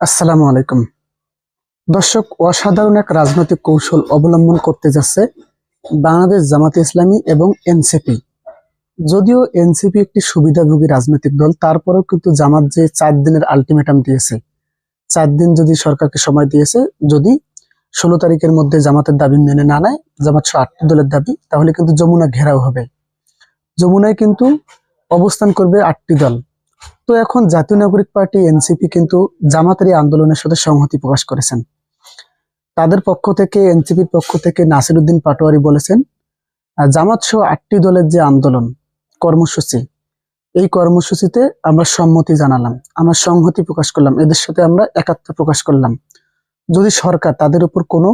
আসসালামু আলাইকুম। দর্শক, অসাধারণ এক রাজনৈতিক কৌশল অবলম্বন করতে যাচ্ছে বাংলাদেশ জামাতে ইসলামী এবং এনসিপি। যদিও এনসিপি একটি সুবিধাভোগী রাজনৈতিক দল, তারপরেও কিন্তু জামাত যে চার দিনের আলটিমেটাম দিয়েছে, চার দিন যদি সরকারকে সময় দিয়েছে, যদি ষোলো তারিখের মধ্যে জামাতের দাবি মেনে না নেয়, জামাত সহ আটটি দলের দাবি, তাহলে কিন্তু যমুনা ঘেরাও হবে। যমুনায় কিন্তু অবস্থান করবে আটটি দল। তো এখন জাতীয় নাগরিক পার্টি, এনসিপি কিন্তু জামাতের আন্দোলনের সাথে সংহতি প্রকাশ করেছেন। তাদের পক্ষ থেকে, এনসিপির পক্ষ থেকে নাসিরুদ্দিন পাটোয়ারি বলেছেন জামাত সহ আটটি দলের যে আন্দোলন, কর্মসূচি, এই কর্মসূচিতে আমরা সম্মতি জানালাম, আমরা সংহতি প্রকাশ করলাম, এদের সাথে আমরা একাত্ম প্রকাশ করলাম। যদি সরকার তাদের উপর কোনো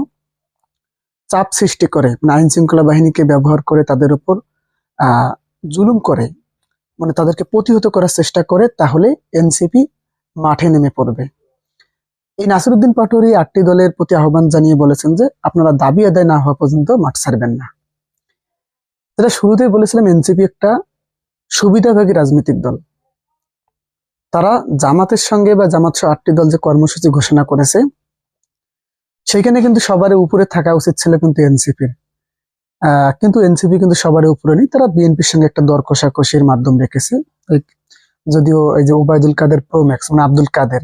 চাপ সৃষ্টি করে মানে আইন শৃঙ্খলা বাহিনীকে ব্যবহার করে তাদের উপর, আহ, জুলুম করে মানে তাদেরকে প্রতিহত করার চেষ্টা করে, তাহলে এনসিপি মাঠে নেমে পড়বে। এই নাসিরুদ্দিন পাটোয়ারি আটটি দলের প্রতি আহ্বান জানিয়ে বলেছেন যে, আপনারা দাবি আদায় না হওয়া পর্যন্ত মাঠ ছাড়বেন না। যেটা শুরুতেই বলেছিলাম, এনসিপি একটা সুবিধাভাগী রাজনৈতিক দল। তারা জামাতের সঙ্গে বা জামাত আটটি দল যে কর্মসূচি ঘোষণা করেছে, সেখানে কিন্তু সবার উপরে থাকা উচিত ছিল কিন্তু এনসিপির। কিন্তু এনসিপি কিন্তু সবার উপরে নেই। তারা বিএনপির সঙ্গে একটা দর কষাকষির মাধ্যম রেখেছে। যদিও এই যে ওবায়দুল কাদের প্রোম্যাক্স মানে আব্দুল কাদের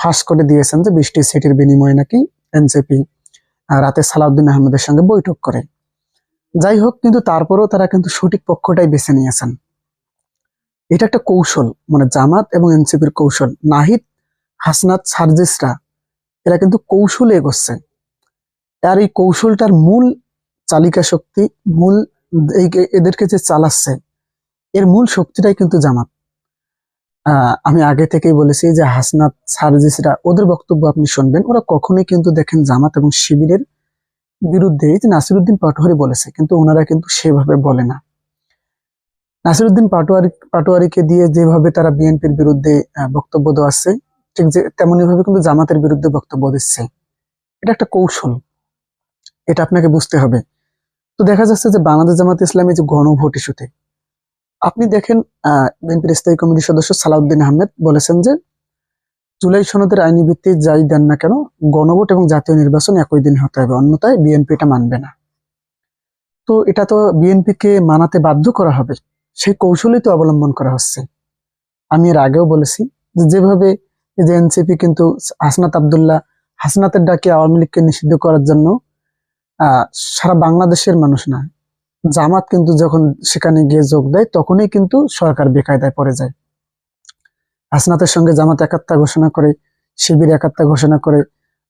ফাঁস করে দিয়েছেন যে বৃষ্টি সিটির বিনিময়ে নাকি এনসিপি রাতে সালাউদ্দিন আহমেদের সঙ্গে বৈঠক করে। যাই হোক, কিন্তু তারপরেও তারা কিন্তু সঠিক পক্ষটাই বেছে নিয়েছেন। এটা একটা কৌশল মানে জামাত এবং এনসিপির কৌশল। নাহিদ, হাসনাত, সার্জিসরা, এরা কিন্তু কৌশলে এগোচ্ছে। আর এই কৌশলটার মূল চালিকা শক্তি মূল এদেরকে যে চালাচ্ছে, এর মূল শক্তিটাই কিন্তু জামাত। আমি আগে থেকেই বলেছি যে হাসনাত সার্জিসরা ওদের বক্তব্য আপনি শুনবেন। ওরা কখনোই কিন্তু দেখেন জামাত এবং শিবিরের বিরুদ্ধে যে নাসিরুদ্দিন পাটোয়ারি বলেছে, কিন্তু ওনারা কিন্তু সেভাবে বলে না। নাসিরুদ্দিন পাটোয়ারি, পাটোয়ারিকে দিয়ে যেভাবে তারা বিএনপির বিরুদ্ধে বক্তব্য দেওয়াচ্ছে ঠিক যে তেমনি ভাবে কিন্তু জামাতের বিরুদ্ধে বক্তব্য দিচ্ছে। এটা একটা কৌশল। এটা আপনাকে বুঝতে হবে। তো দেখা যাচ্ছে যে বাংলাদেশ জামাত ইসলামী যে গণভোট ইস্যুতে আপনি দেখেন আহ, বিএনপির স্থায়ী কমিটির সদস্য সালাউদ্দিন আহমেদ বলেছেন যে জুলাই সনদের আইনি ভিত্তি যাই দেন না কেন গণভোট এবং জাতীয় নির্বাচন একই দিন হতে হবে অন্যথায় বিএনপি এটা মানবে না। তো এটা তো বিএনপিকে মানাতে বাধ্য করা হবে সেই কৌশলই তো অবলম্বন করা হচ্ছে। আমি এর আগেও বলেছি যেভাবে এনসিপি কিন্তু হাসনাত আবদুল্লাহ হাসনাতের ডাকে আওয়ামী লীগকে নিষিদ্ধ করার জন্য সারা বাংলাদেশের মানুষ না। জামাত কিন্তু যখন সেখানে গিয়ে যোগ দেয়, তখনই কিন্তু সরকার বেকায়দায় পড়ে যায়। হাসনাতের সঙ্গে জামাত একাত্তা ঘোষণা করে, শিবির একাত্তা ঘোষণা করে,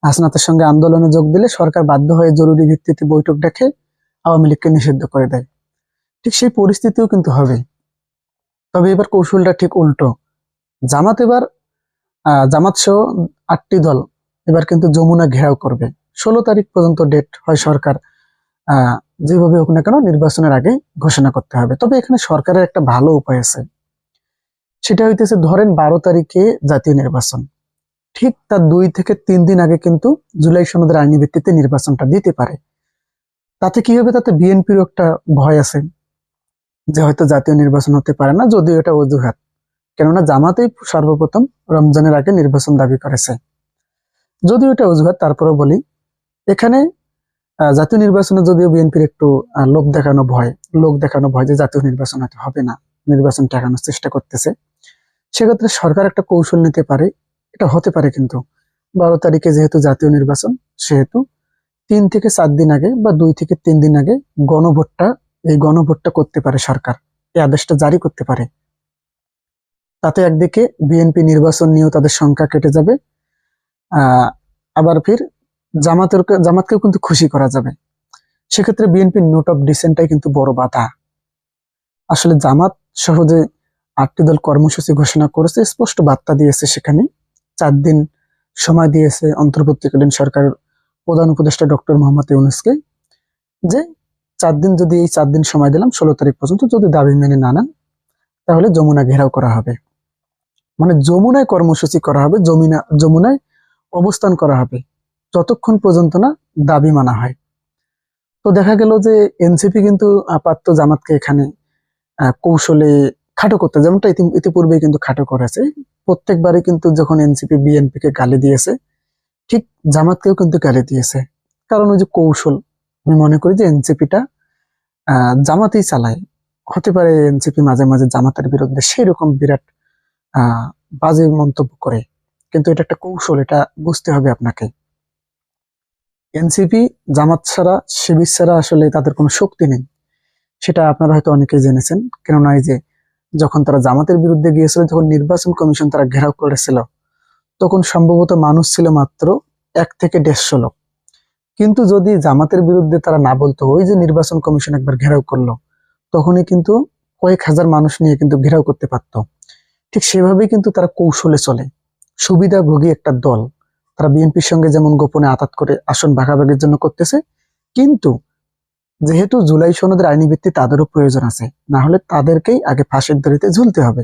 হাসনাতের সঙ্গে আন্দোলনে যোগ দিলে সরকার বাধ্য হয়ে জরুরি ভিত্তিতে বৈঠক ডেকে আওয়ামী লীগকে নিষিদ্ধ করে দেয়। ঠিক সেই পরিস্থিতিও কিন্তু হবে। তবে এবার কৌশলটা ঠিক উল্টো। জামাত এবার জামাত সহ আটটি দল এবার কিন্তু যমুনা ঘেরাও করবে। ষোলো তারিখ পর্যন্ত ডেট হয় সরকার যেভাবে হোক না কেন নির্বাচনের আগে ঘোষণা করতে হবে। তবে এখানে সরকারের একটা ভালো উপায় আছে। সেটা হইতেছে ধরেন বারো তারিখে জাতীয় নির্বাচন। ঠিক তার দুই থেকে তিন দিন আগে কিন্তু জুলাই সনদের আইনি ভিত্তিতে নির্বাচনটা দিতে পারে। তাতে কি হবে? তাতে বিএনপির একটা ভয় আছে যে হয়তো জাতীয় নির্বাচন হতে পারে না, যদিও এটা অজুহাত। কেননা জামাতেই সর্বপ্রথম রমজানের আগে নির্বাচন দাবি করেছে। যদিও এটা অজুহাত তারপরে বলি এখানে জাতীয় নির্বাচনে যদিও বিএনপির একটু লোভ দেখানো ভয় লোক দেখানো ভয় যে জাতীয় নির্বাচন হয়তো হবে না, নির্বাচন ঠেকানোর চেষ্টা করতেছে। সেক্ষেত্রে সরকার একটা কৌশল নিতে পারে, এটা হতে পারে কিন্তু। বারো তারিখে যেহেতু জাতীয় নির্বাচন, সেহেতু তিন থেকে চার দিন আগে বা দুই থেকে তিন দিন আগে গণভোটটা, এই গণভোটটা করতে পারে সরকার, এই আদেশটা জারি করতে পারে। তাতে একদিকে বিএনপি নির্বাচন নিয়েও তাদের সংখ্যা কেটে যাবে আবার ফির জামাতের জামাতকেও কিন্তু খুশি করা যাবে। সেক্ষেত্রে বিএনপির নোট অফ ডিসেন্টটাই কিন্তু বড় বাধা। আসলে জামাত সহজে আটটি দল কর্মসূচি ঘোষণা করেছে, স্পষ্ট বার্তা দিয়েছে সেখানে। চার দিন সময় দিয়েছে অন্তর্বর্তীকালীন সরকারের প্রধান উপদেষ্টা ডক্টর মোহাম্মদ ইউনুসকে যে চার দিন যদি এই চার দিন সময় দিলাম, ষোলো তারিখ পর্যন্ত যদি দাবি মেনে না নেন, তাহলে যমুনা ঘেরাও করা হবে। মানে যমুনায় কর্মসূচি করা হবে যমুনা যমুনায় অবস্থান করা হবে। যতক্ষণ পর্যন্ত না দাবি মানা হয়। তো দেখা গেল যে এনসিপি কিন্তু আপাতত জামাতকে এখানে কৌশলে খাটো করতে, যেমনটা ইতি- ইতিপূর্বে কিন্তু খাটো করেছে। প্রত্যেকবারই কিন্তু যখন এনসিপি বিএনপি কে গালি দিয়েছে, ঠিক জামাতকেও কিন্তু গালি দিয়েছে। কারণ ওই যে কৌশল, আমি মনে করি যে এনসিপিটা জামাতেই চালায়। হতে পারে এনসিপি মাঝে মাঝে জামাতের বিরুদ্ধে সেই রকম বিরাট, আহ, বাজে মন্তব্য করে। কিন্তু এটা একটা কৌশল, এটা বুঝতে হবে আপনাকে। এনসিপি, জামাত ছাড়া, শিবির ছাড়া আসলে তাদের কোনো শক্তি নেই। সেটা আপনারা হয়তো অনেকেই জেনেছেন। কেননা এই যে যখন তারা জামাতের বিরুদ্ধে গিয়েছিল, যখন নির্বাচন কমিশন তারা ঘেরাও করেছিল, তখন সম্ভবত মানুষ ছিল মাত্র এক থেকে দেড়শো লোক। কিন্তু যদি জামাতের বিরুদ্ধে তারা না বলতো, ওই যে নির্বাচন কমিশন একবার ঘেরাও করল, তখনই কিন্তু কয়েক হাজার মানুষ নিয়ে কিন্তু ঘেরাও করতে পারতো। ঠিক সেভাবেই কিন্তু তারা কৌশলে চলে। সুবিধাভোগী একটা দল। তারা বিএনপির সঙ্গে যেমন গোপনে আতাত করে আসন ভাগাভাগির জন্য করতেছে, কিন্তু যেহেতু জুলাই সনদের আইনি ভিত্তি তাদেরও প্রয়োজন আছে, না হলে তাদেরকেই আগে ফাঁসির দড়িতে ঝুলতে হবে।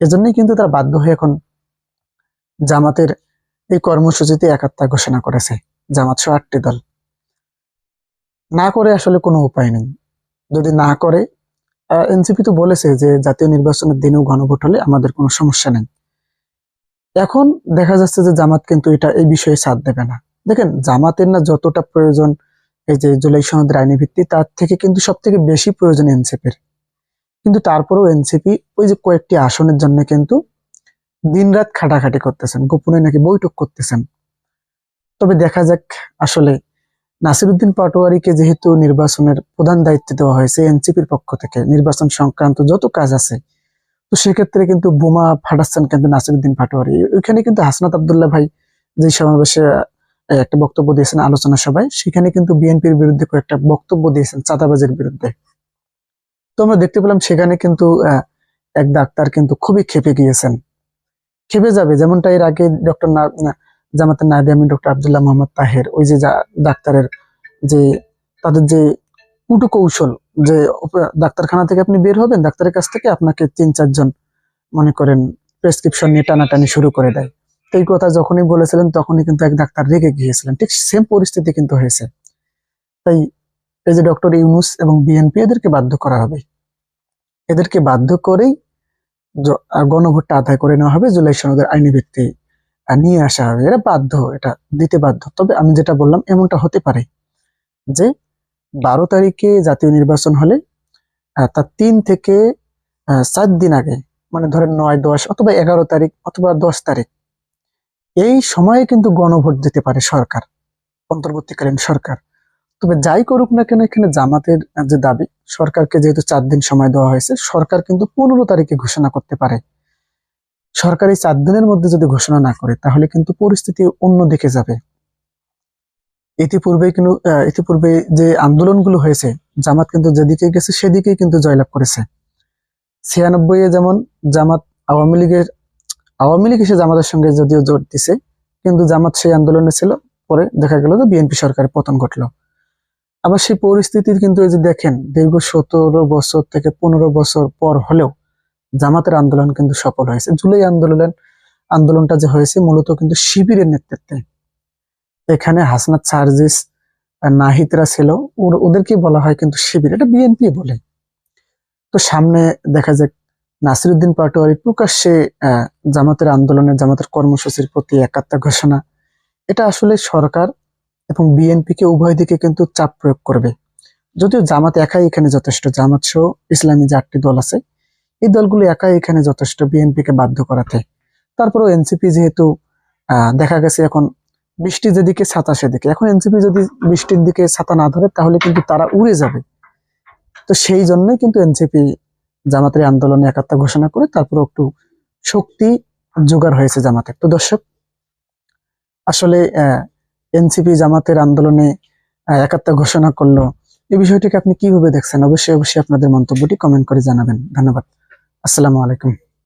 এজন্যই কিন্তু তারা বাধ্য হয়ে এখন জামাতের এই কর্মসূচিতে একাত্তা ঘোষণা করেছে, জামাত সহ আটটি দল। না করে আসলে কোনো উপায় নেই। যদি না করে এনসিপি তো বলেছে যে জাতীয় নির্বাচনের দিনেও গণভোট হলে আমাদের কোনো সমস্যা নেই। এখন দেখা যাচ্ছে যে জামাত কিন্তু এটা এই বিষয়ে সাথ দেবে না। দেখেন, জামাতের না যতটা প্রয়োজন, এই যে জুলাই আইনি ভিত্তি, তার থেকে কিন্তু সব থেকে বেশি প্রয়োজন এনসিপির। কিন্তু তারপরেও এনসিপি ওই যে কয়েকটি আসনের জন্য কিন্তু দিনরাত খাটাখাটি করতেছেন, গোপনে নাকি বৈঠক করতেছেন। তবে দেখা যাক আসলে নাসিরুদ্দিন পাটোয়ারিকে যেহেতু নির্বাচনের প্রধান দায়িত্ব দেওয়া হয়েছে এনসিপির পক্ষ থেকে, নির্বাচন সংক্রান্ত যত কাজ আছে তো সেক্ষেত্রে কিন্তু বোমা ফাটাচ্ছেন কিন্তু নাসিরুদ্দিন পাটোয়ারি। ওইখানে কিন্তু হাসনাত আবদুল্লাহ ভাই যে সমাবেশে একটা বক্তব্য দিয়েছেন আলোচনা সভায়, সেখানে কিন্তু বিএনপির বিরুদ্ধে কয়েকটা বক্তব্য দিয়েছেন চাঁদাবাজের বিরুদ্ধে। তো আমরা দেখতে পেলাম সেখানে কিন্তু এক ডাক্তার কিন্তু খুবই খেপে গিয়েছেন। খেপে যাবে, যেমনটা এর আগে ডক্টর জামাতের নায়বে আমি ডক্টর আবদুল্লাহ মোহাম্মদ তাহের, ওই যে ডাক্তারের যে, তাদের যে কুটু কৌশল যে ডাক্তারখানা থেকে আপনি বের হবেন, ডাক্তারের কাছ থেকে আপনাকে তিন, চারজন মনে করেন প্রেসক্রিপশন নিয়ে টানাটানি শুরু করে দেয়। তো এই কথা যখনই বলেছিলেন, তখনই কিন্তু এক ডাক্তার রেগে গিয়েছিলেন। ঠিক সেম পরিস্থিতি কিন্তু হয়েছে। তাই এই যে ডক্টর ইউনুস এবং বিএনপি, এদেরকে বাধ্য করা হবে। এদেরকে বাধ্য করেই গণভোটটা আদায় করে নেওয়া হবে, জুলাই সনদের আইনি ভিত্তি নিয়ে আসা হবে। এরা বাধ্য, এটা দিতে বাধ্য। তবে আমি যেটা বললাম, এমনটা হতে পারে যে বারো তারিখে জাতীয় নির্বাচন হলে তার তিন থেকে চার দিন আগে মানে ধরেন নয়, দশ অথবা এগারো তারিখ অথবা দশ তারিখ, এই সময়ে কিন্তু গণভোট দিতে পারে সরকার, অন্তর্বর্তীকালীন সরকার। তবে যাই করুক না কেন, এখানে জামাতের যে দাবি, সরকারকে যেহেতু চার দিন সময় দেওয়া হয়েছে, সরকার কিন্তু পনেরো তারিখে ঘোষণা করতে পারে। সরকার এই চার দিনের মধ্যে যদি ঘোষণা না করে, তাহলে কিন্তু পরিস্থিতি অন্য দিকে যাবে। ইতিপূর্বে কিন্তু ইতিপূর্বে যে আন্দোলনগুলো হয়েছে, জামাত কিন্তু যেদিকে গেছে সেদিকে কিন্তু জয়লাভ করেছে। ছিয়ানব্বই এ যেমন জামাত আওয়ামী লীগের, আওয়ামী লীগ এসে জামাতের সঙ্গে যদিও জোট দিছে, কিন্তু জামাত সেই আন্দোলনে ছিল, পরে দেখা গেল যে বিএনপি সরকারের পতন ঘটলো। আবার সেই পরিস্থিতি কিন্তু এই যে দেখেন, দীর্ঘ সতেরো বছর থেকে পনেরো বছর পর হলেও জামাতের আন্দোলন কিন্তু সফল হয়েছে। জুলাই আন্দোলন আন্দোলনটা যে হয়েছে, মূলত কিন্তু শিবিরের নেতৃত্বে। এখানে হাসনাত চার্জিস নাহিতরা ছিল। ওদেরকে বলা হয় কিন্তু শিবির? এটা বিএনপি বলে। তো সামনে দেখা যাক, নাসিরুদ্দিন পাটোয়ারি প্রকাশ্যে জামাতের আন্দোলনে, জামাতের কর্মসূচির প্রতি একাত্তা ঘোষণা। এটা আসলে সরকার এবং বিএনপিকে উভয় দিকে কিন্তু চাপ প্রয়োগ করবে। যদিও জামাত একাই এখানে যথেষ্ট, জামাত সহ ইসলামী যে আটটি দল আছে, এই দলগুলো একাই এখানে যথেষ্ট বিএনপিকে বাধ্য করাতে। তারপরেও এনসিপি যেহেতু দেখা গেছে এখন বৃষ্টি যেদিকে ছাতা সেদিকে। এখন এনসিপি যদি বৃষ্টির দিকে ছাতা না ধরে, তাহলে কিন্তু তারা উড়ে যাবে। তো সেই জন্যই কিন্তু এনসিপি জামাতের আন্দোলনে একাত্তা ঘোষণা করে তারপর একটু শক্তি জোগাড় হয়েছে জামাতের। তো দর্শক, আসলে এনসিপি জামাতের আন্দোলনে একাত্তা ঘোষণা করল, এই বিষয়টিকে আপনি কীভাবে দেখছেন? অবশ্যই অবশ্যই আপনাদের মন্তব্যটি কমেন্ট করে জানাবেন। ধন্যবাদ। আসসালামু আলাইকুম।